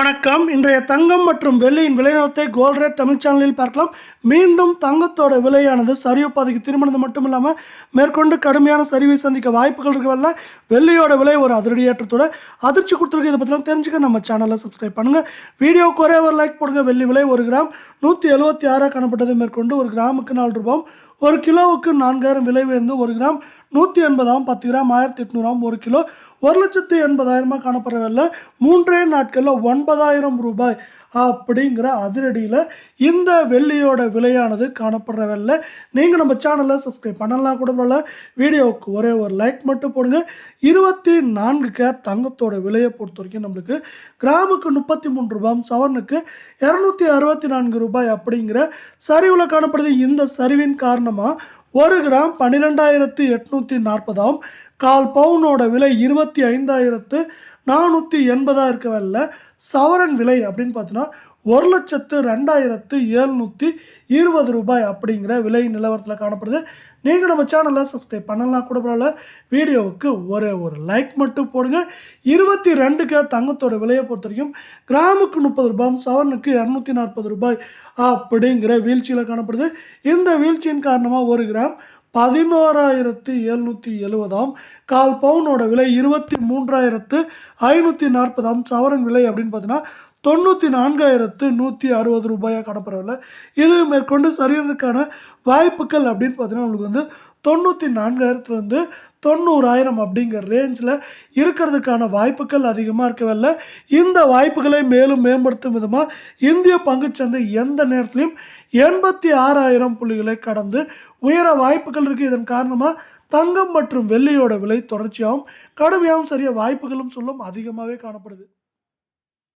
வணக்கம். இன்றைய தங்கம் மற்றும் வெள்ளியின் விலைநிலத்தை கோல்ட் ரேட் தமிழ் சேனலில் பார்க்கலாம். மீண்டும் தங்கத்தோட விலையானது சரிவு பாதைக்கு திரும்பினது மட்டும் இல்லாமல் மேற்கொண்டு கடுமையான சரிவை சந்திக்க வாய்ப்புகள் இருக்கவல்ல வெள்ளியோட விலை ஒரு அதிரடி ஏற்றத்தோட அதிர்ச்சி கொடுத்துருக்கு. இதை பற்றிலாம் தெரிஞ்சுக்க நம்ம சேனலை சப்ஸ்கிரைப் பண்ணுங்கள் வீடியோ குறை ஒரு லைக் போடுங்க. வெள்ளி விலை ஒரு கிராம் நூற்றி எழுபத்தி ஆறாக காணப்பட்டதை. மேற்கொண்டு ஒரு கிராமுக்கு நாலு ரூபாயும் ஒரு கிலோவுக்கு நான்காயிரம் விலை உயர்ந்து ஒரு கிராம் நூற்றி எண்பதாம் பத்து கிராம் ஆயிரத்தி எட்நூறாம் ஒரு கிலோ. ஒரு லட்சத்து எண்பதாயிரமாக காணப்படுறவில்ல மூன்றே நாட்களில் ஒன்பதாயிரம் ரூபாய் அப்படிங்கிற அதிரடியில் இந்த வெள்ளியோட விலையானது காணப்படுறவில்ல நீங்கள் நம்ம சேனலை சப்ஸ்கிரைப் பண்ணலாம் கூட பரவாயில்ல. வீடியோவுக்கு ஒரே ஒரு லைக் மட்டும் போடுங்க. இருபத்தி நான்கு கேர் தங்கத்தோட விலையை பொறுத்த வரைக்கும் நம்மளுக்கு கிராமுக்கு முப்பத்தி மூணு ரூபாய் சவரனுக்கு இரநூத்தி அறுபத்தி நான்கு ரூபாய் அப்படிங்கிற சரிவில் காணப்படுது. இந்த சரிவின் காரணமாக ஒரு கிராம் பன்னிரெண்டாயிரத்து எட்நூற்றி நாற்பதாம் கால் பவுனோட விலை இருபத்தி ஐந்தாயிரத்து நானூற்றி எண்பதாக வரல சவரன் விலை அப்படின்னு பார்த்தீங்கன்னா ஒரு லட்சத்து ரெண்டாயிரத்து எழுநூற்றி இருபது ரூபாய் அப்படிங்கிற விலை நிலவரத்தில் காணப்படுது. நீங்கள் நம்ம சேனலை சப்ஸ்கிரைப் பண்ணலாம் கூட பரவாயில்ல. வீடியோவுக்கு ஒரே ஒரு லைக் மட்டும் போடுங்க. இருபத்தி ரெண்டுக்கு தங்கத்தோட விலையை பொறுத்த வரைக்கும் கிராமுக்கு முப்பது ரூபாய் சவரனுக்கு இரநூத்தி நாற்பது ரூபாய் அப்படிங்கிற வீழ்ச்சியில் காணப்படுது. இந்த வீழ்ச்சியின் காரணமாக ஒரு கிராம் பதினோராயிரத்து எழுநூற்றி எழுபதாம் கால் பவுனோட விலை இருபத்தி மூன்றாயிரத்து ஐநூற்றி நாற்பதாம் சவரன் விலை அப்படின்னு பார்த்தீங்கன்னா தொண்ணூற்றி நான்காயிரத்து நூற்றி அறுபது ரூபாயாக காணப்படவில்லை. இது மேற்கொண்டு சரியறதுக்கான வாய்ப்புகள் அப்படின்னு பார்த்தீங்கன்னா உங்களுக்கு வந்து தொண்ணூற்றி நான்காயிரத்துலேருந்து தொண்ணூறாயிரம் அப்படிங்கிற ரேஞ்சில் இருக்கிறதுக்கான வாய்ப்புகள் அதிகமாக இருக்கவில்லை இந்த வாய்ப்புகளை மேலும் மேம்படுத்தும் விதமாக இந்திய பங்குச்சந்தை எந்த நேரத்திலையும் எண்பத்தி ஆறாயிரம் புள்ளிகளை கடந்து உயர வாய்ப்புகள் இருக்குது இதன் காரணமாக தங்கம் மற்றும் வெள்ளியோட விலை தொடர்ச்சியாகவும் கடுமையாகவும் சரிய வாய்ப்புகளும் சொல்லும் அதிகமாகவே காணப்படுது.